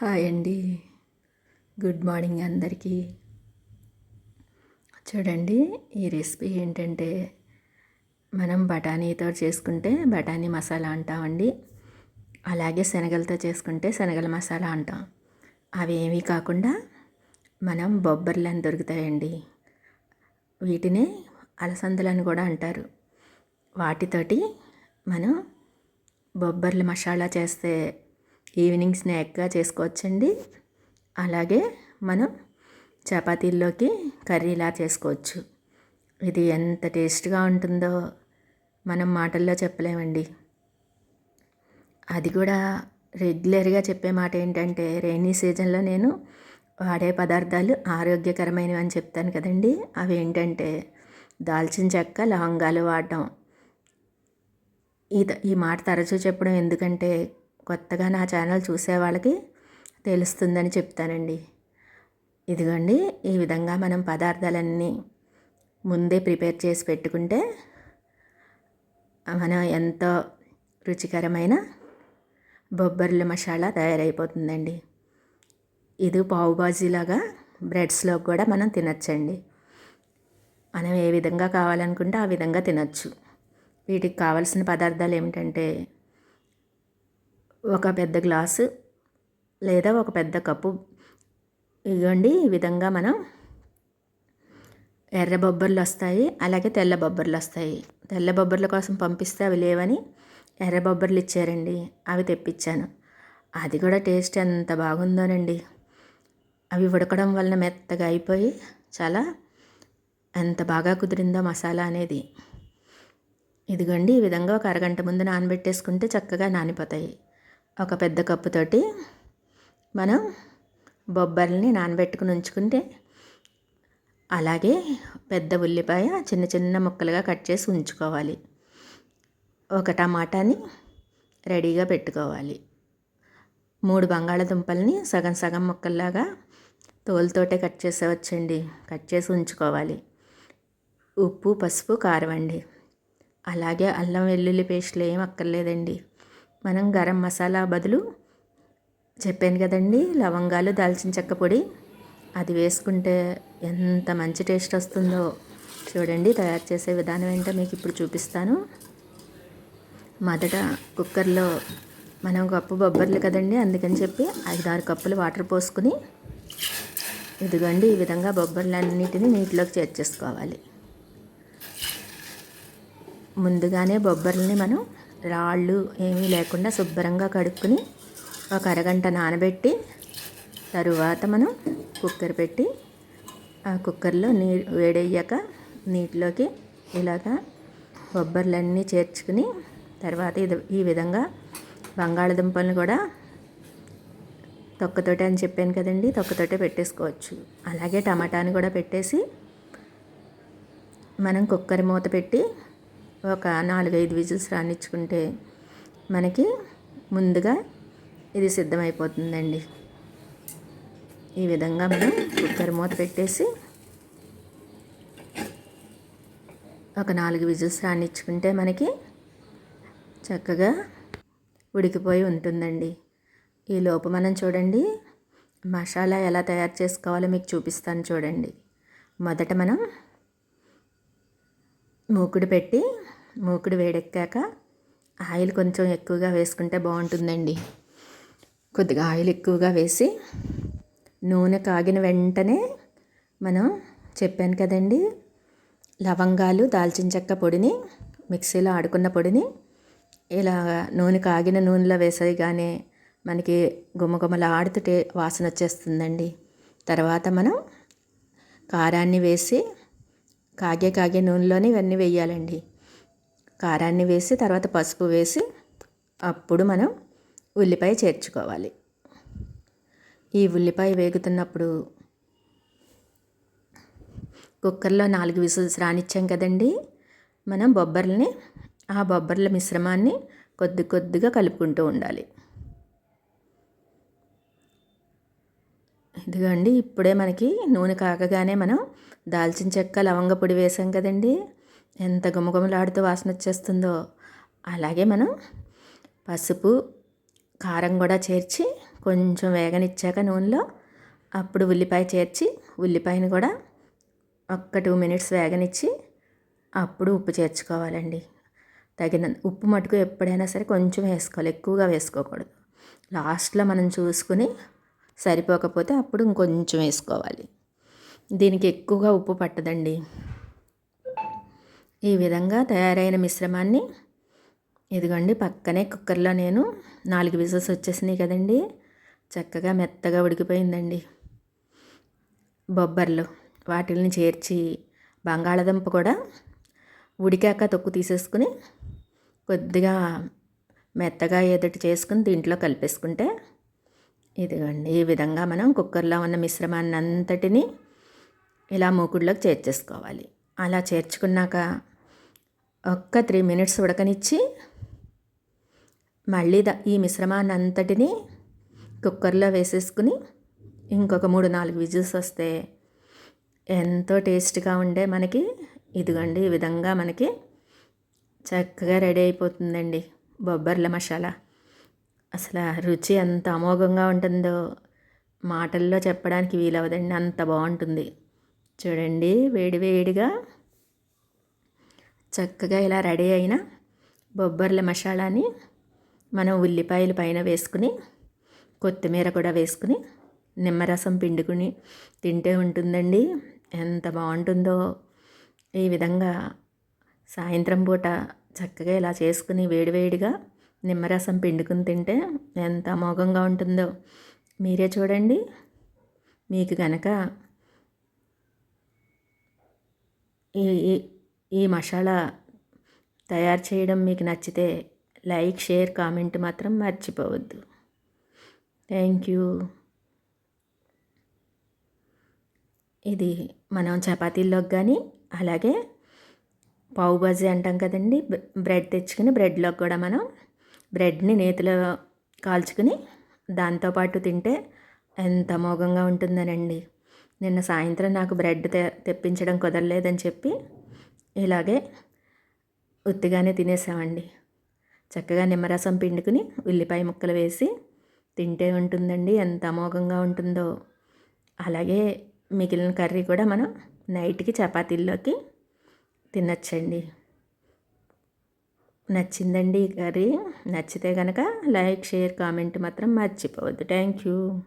Hi అండి. Good morning అందరికీ. చూడండి ఈ రెసిపీ ఏంటంటే మనం బఠానీతో చేసుకుంటే బఠానీ మసాలా అంటామండి అలాగే శనగలతో చేసుకుంటే శనగల మసాలా అంటాం. అవి ఏమీ కాకుండా మనం బొబ్బర్లు అని దొరుకుతాయండి. వీటిని అలసందలు అని కూడా అంటారు. వాటితోటి మనం బొబ్బర్లు మసాలా చేస్తే ఈవినింగ్ స్నాక్గా చేసుకోవచ్చండి. అలాగే మనం చపాతీల్లోకి కర్రీలా చేసుకోవచ్చు. ఇది ఎంత టేస్ట్గా ఉంటుందో మనం మాటల్లో చెప్పలేమండి. అది కూడా రెగ్యులర్గా చెప్పే మాట ఏంటంటే రైనీ సీజన్లో నేను వాడే పదార్థాలు ఆరోగ్యకరమైనవి అని చెప్తాను కదండి. అవి ఏంటంటే దాల్చిన చెక్క లవంగాలు వాడటం ఈ ఈ మాట తరచూ చెప్పడం ఎందుకంటే కొత్తగా నా ఛానల్ చూసే వాళ్ళకి తెలుస్తుందని చెప్తానండి. ఇదిగోండి ఈ విధంగా మనం పదార్థాలన్నీ ముందే ప్రిపేర్ చేసి పెట్టుకుంటే మనం ఎంతో రుచికరమైన బొబ్బర్ల మసాలా తయారైపోతుందండి. ఇది పావు బాజీలాగా బ్రెడ్స్లో కూడా మనం తినచ్చండి. మనం ఏ విధంగా కావాలనుకుంటే ఆ విధంగా తినచ్చు. వీటికి కావలసిన పదార్థాలు ఏమిటంటే ఒక పెద్ద గ్లాసు లేదా ఒక పెద్ద కప్పు ఇవ్వండి. ఈ విధంగా మనం ఎర్ర బొబ్బర్లు వస్తాయి అలాగే తెల్ల బొబ్బర్లు వస్తాయి. తెల్ల బొబ్బర్ల కోసం పంపిస్తే అవి లేవని ఎర్ర బొబ్బర్లు ఇచ్చారండి. అవి తెప్పించాను. అది కూడా టేస్ట్ ఎంత బాగుందోనండి. అవి ఉడకడం వలన మెత్తగా అయిపోయి చాలా ఎంత బాగా కుదిరిందో మసాలా అనేది. ఇదిగోండి ఈ విధంగా ఒక అరగంట ముందు నానబెట్టేసుకుంటే చక్కగా నానిపోతాయి. ఒక పెద్ద కప్పుతోటి మనం బొబ్బర్లని నానబెట్టుకుని ఉంచుకుంటే అలాగే పెద్ద ఉల్లిపాయ చిన్న చిన్న ముక్కలుగా కట్ చేసి ఉంచుకోవాలి. ఒక టమాటాని రెడీగా పెట్టుకోవాలి. మూడు బంగాళదుంపల్ని సగం సగం ముక్కల్లాగా తోలుతోటే కట్ చేసేవచ్చండి. కట్ చేసి ఉంచుకోవాలి. ఉప్పు పసుపు కారం అండి. అలాగే అల్లం వెల్లుల్లి పేస్ట్లు ఏం అక్కర్లేదండి. మనం గరం మసాలా బదులు చెప్పాను కదండి లవంగాలు దాల్చిన చెక్క పొడి. అది వేసుకుంటే ఎంత మంచి టేస్ట్ వస్తుందో చూడండి తయారు చేసే విధానం ఏంటో మీకు ఇప్పుడు చూపిస్తాను. మొదట కుక్కర్లో మనం కప్పు బొబ్బర్లు కదండి అందుకని చెప్పి ఐదారు కప్పులు వాటర్ పోసుకుని ఇదిగోండి ఈ విధంగా బొబ్బర్లన్నిటిని నీటిలోకి చేర్చేసుకోవాలి. ముందుగానే బొబ్బర్లని మనం రాళ్ళు ఏమీ లేకుండా శుభ్రంగా కడుక్కుని ఒక అరగంట నానబెట్టి తరువాత మనం కుక్కర్ పెట్టి ఆ కుక్కర్లో నీ వేడయ్యాక నీటిలోకి ఇలాగా కొబ్బరిలన్నీ చేర్చుకుని తర్వాత ఇది ఈ విధంగా బంగాళదుంపలను కూడా తొక్కతోటే అని చెప్పాను కదండి తొక్కతోటే పెట్టేసుకోవచ్చు. అలాగే టమాటాని కూడా పెట్టేసి మనం కుక్కర్ మూత పెట్టి ఒక నాలుగైదు విజిల్స్ రానిచ్చుకుంటే మనకి ముందుగా ఇది సిద్ధమైపోతుందండి. ఈ విధంగా మనం కుక్కర్ మూత పెట్టేసి ఒక నాలుగు విజిల్స్ రానిచ్చుకుంటే మనకి చక్కగా ఉడికిపోయి ఉంటుందండి. ఈ లోపు మనం చూడండి మసాలా ఎలా తయారు చేసుకోవాలో మీకు చూపిస్తాను చూడండి. మొదట మనం మూకుడు పెట్టి మూకుడు వేడెక్కాక ఆయిల్ కొంచెం ఎక్కువగా వేసుకుంటే బాగుంటుందండి. కొద్దిగా ఆయిల్ ఎక్కువగా వేసి నూనె కాగిన వెంటనే మనం చెప్పాను కదండి లవంగాలు దాల్చిన చెక్క పొడిని మిక్సీలో ఆడుకున్న పొడిని ఇలా నూనె కాగిన నూనెలో వేసేయగానే మనకి గుమగుమలాడుతుంటే వాసన వచ్చేస్తుందండి. తర్వాత మనం కారాన్ని వేసి కాగే కాగే నూనెలోనే ఇవన్నీ వేయాలండి. కారాన్ని వేసి తర్వాత పసుపు వేసి అప్పుడు మనం ఉల్లిపాయ చేర్చుకోవాలి. ఈ ఉల్లిపాయ వేగుతున్నప్పుడు కుక్కర్లో నాలుగు విసుల్స్ రానిచ్చాం కదండి. మనం బొబ్బర్లని ఆ బొబ్బర్ల మిశ్రమాన్ని కొద్ది కొద్దిగా కలుపుకుంటూ ఉండాలి. ఇదిగోండి ఇప్పుడే మనకి నూనె కాకగానే మనం దాల్చిన చెక్క లవంగ పొడి వేసాం కదండి. ఎంత గుమగుమలాడుతూ వాసన వచ్చేస్తుందో. అలాగే మనం పసుపు కారం కూడా చేర్చి కొంచెం వేగనిచ్చాక నూనెలో అప్పుడు ఉల్లిపాయ చేర్చి ఉల్లిపాయని కూడా ఒక్క టూ మినిట్స్ వేగనిచ్చి అప్పుడు ఉప్పు చేర్చుకోవాలండి. తగిన ఉప్పు మటుకు ఎప్పుడైనా సరే కొంచెం వేసుకోవాలి ఎక్కువగా వేసుకోకూడదు. లాస్ట్లో మనం చూసుకుని సరిపోకపోతే అప్పుడు ఇంకొంచెం వేసుకోవాలి. దీనికి ఎక్కువగా ఉప్పు పట్టదండి. ఈ విధంగా తయారైన మిశ్రమాన్ని ఇదిగోండి పక్కనే కుక్కర్లో నేను నాలుగు విజిల్స్ వచ్చేసినాయి కదండి. చక్కగా మెత్తగా ఉడికిపోయిందండి. బొబ్బర్లు వాటిల్ని చేర్చి బంగాళదుంప కూడా ఉడికాక తొక్కు తీసేసుకుని కొద్దిగా మెత్తగా ఎదుటి చేసుకుని దీంట్లో కలిపేసుకుంటే ఇదిగోండి ఈ విధంగా మనం కుక్కర్లో ఉన్న మిశ్రమాన్ని అంతటిని ఇలా మూకుడులోకి చేర్చేసుకోవాలి. అలా చేర్చుకున్నాక ఒక్క త్రీ మినిట్స్ ఉడకనిచ్చి మళ్ళీ ఈ మిశ్రమాన్ని అంతటిని కుక్కర్లో వేసేసుకుని ఇంకొక మూడు నాలుగు విజిల్స్ వస్తే ఎంతో టేస్ట్గా ఉండే మనకి. ఇదిగోండి ఈ విధంగా మనకి చక్కగా రెడీ అయిపోతుందండి బొబ్బర్ల మసాలా. అసలు రుచి ఎంత అమోఘంగా ఉంటుందో మాటల్లో చెప్పడానికి వీలవదండి అంత బాగుంటుంది. చూడండి వేడివేడిగా చక్కగా ఇలా రెడీ అయిన బొబ్బర్ల మసాలాని మనం ఉల్లిపాయలు పైన వేసుకుని కొత్తిమీర కూడా వేసుకుని నిమ్మరసం పిండుకుని తింటే ఉంటుందండి. ఎంత బాగుంటుందో. ఈ విధంగా సాయంత్రం పూట చక్కగా ఇలా చేసుకుని వేడివేడిగా నిమ్మరసం పిండుకుని తింటే ఎంత అమోఘంగా ఉంటుందో. మీరే చూడండి. మీకు కనుక ఈ ఈ మసాలా తయారు చేయడం మీకు నచ్చితే లైక్ షేర్ కామెంట్ మాత్రం మర్చిపోవద్దు. Thank you. ఇది మనం చపాతీల్లోకి కానీ అలాగే పావు బాజీ అంటాం కదండి బ్రెడ్ తెచ్చుకుని బ్రెడ్లోకి కూడా మనం బ్రెడ్ని నేతిలో కాల్చుకుని దాంతోపాటు తింటే ఎంత మోగంగా ఉంటుందనండి. నిన్న సాయంత్రం నాకు బ్రెడ్ తె తెప్పించడం కుదరలేదని చెప్పి ఇలాగే ఉత్తిగానే తినేసామండి. చక్కగా నిమ్మరసం పిండుకుని ఉల్లిపాయ ముక్కలు వేసి తింటే ఉంటుందండి ఎంత అమోఘంగా ఉంటుందో. అలాగే మిగిలిన కర్రీ కూడా మనం నైట్కి చపాతీల్లోకి తినచ్చండి. నచ్చిందండి ఈ కర్రీ. నచ్చితే కనుక లైక్ షేర్ కామెంట్ మాత్రం మర్చిపోవద్దు. Thank you.